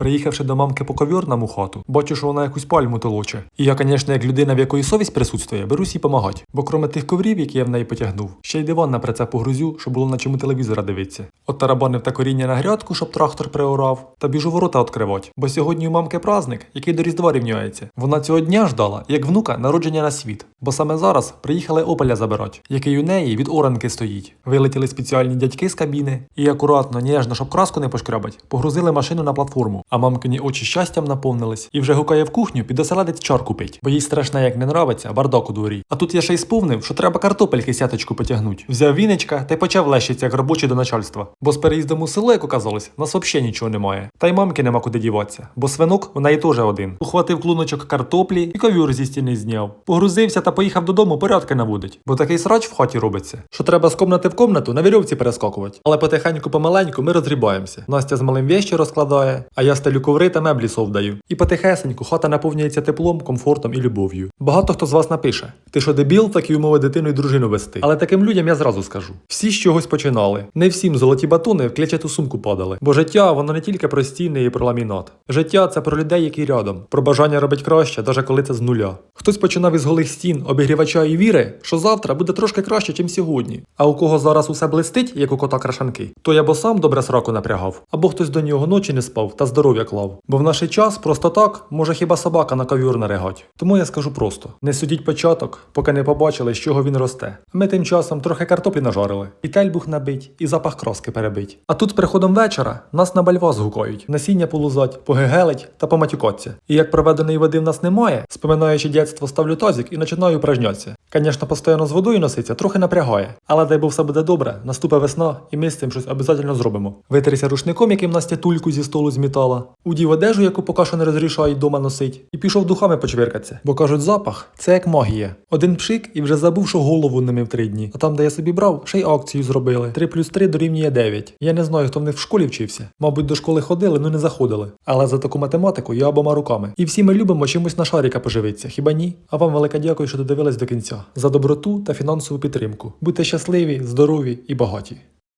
Приїхавши до мамки по ковір на хату, бачу, що вона якусь пальму толоче. І я, звісно, як людина, в якої совість присутствує, берусь їй помагати. Бо крім тих коврів, які я в неї потягнув, ще й диван на прицеп погрузю, щоб було на чому телевізора дивитися. От тарабанив та коріння на грядку, щоб трактор приорав, та біжу ворота відкривати. Бо сьогодні у мамки праздник, який до Різдва рівняється. Вона цього дня ждала, як внука народження на світ. Бо саме зараз приїхали опеля забирати, який у неї від оранки стоїть. Вилетіли спеціальні дядьки з кабіни і акуратно, ніжно, щоб краску не пошкрябать, погрузили машину на платформу, а мамкині очі щастям наповнились і вже гукає в кухню підоселедець чарку пить, бо їй страшне як не нравиться, бардак у дворі. А тут я ще й сповнив, що треба картопельки сяточку потягнуть. Взяв віничка та й почав лещиться як робочий до начальства. Бо з переїздом у село, як оказалось, нас взагалі нічого немає. Та й мамки нема куди діватися, бо свинок у неї теж один. Ухватив клуночок картоплі і ковюр зі стіни зняв. Погрузився та поїхав додому порядки наводить. Бо такий срач в хаті робиться, що треба з комнати в комнату на вірьовці перескакувати. Але потихеньку помаленьку ми розгрібаємося. Настя з малим вещі розкладає, а я стелю коври та меблі совдаю. І потихесеньку хата наповнюється теплом, комфортом і любов'ю. Багато хто з вас напише: ти що дебіл, такі умови дитину і дружину вести. Але таким людям я зразу скажу: всі з чогось починали. Не всім золоті батони в клячату сумку падали. Бо життя воно не тільки про стіни і про ламінат. Життя це про людей, які рядом, про бажання робити краще, навіть коли це з нуля. Хтось починав із голих стін, обігрівача і віри, що завтра буде трошки краще, ніж сьогодні. А у кого зараз усе блистить, як у кота крашанки, той або сам добре сраку напрягав, або хтось до нього ночі не спав та здоров'я клав. Бо в наш час просто так може хіба собака на ковюр наригать. Тому я скажу просто: не судіть початок, поки не побачили, з чого він росте. Ми тим часом трохи картоплі нажарили, і тельбух набить, і запах краски перебить. А тут з приходом вечора нас на бальвас гукають, насіння полузать, погегелить та поматюкоться. І як проведеної води в нас немає, споминаючи дєтство, ставлю тазик і починаю упражнятися. Звісно, постійно з водою носиться, трохи напрягає. Але дай Бог все буде добре, наступе весна, і ми з цим щось обов'язково зробимо. Витерся рушником, яким Настя тульку зі столу змітала, удів одежу, яку поки що не розрішають дома носить, і пішов духами почвиркатися. Бо кажуть, запах це як магія. Один пшик і вже забув, що голову не мив три дні. А там, де я собі брав, ще й акцію зробили. 3 плюс 3 дорівнює 9. Я не знаю, хто в них в школі вчився. Мабуть, до школи ходили, ну не заходили. Але за таку математику я обома руками. І всі ми любимо чимось на шаріка поживитися, хіба ні? А вам велике дякую, що додивились до кінця. За доброту та фінансову підтримку. Будьте щасливі, здорові і багаті.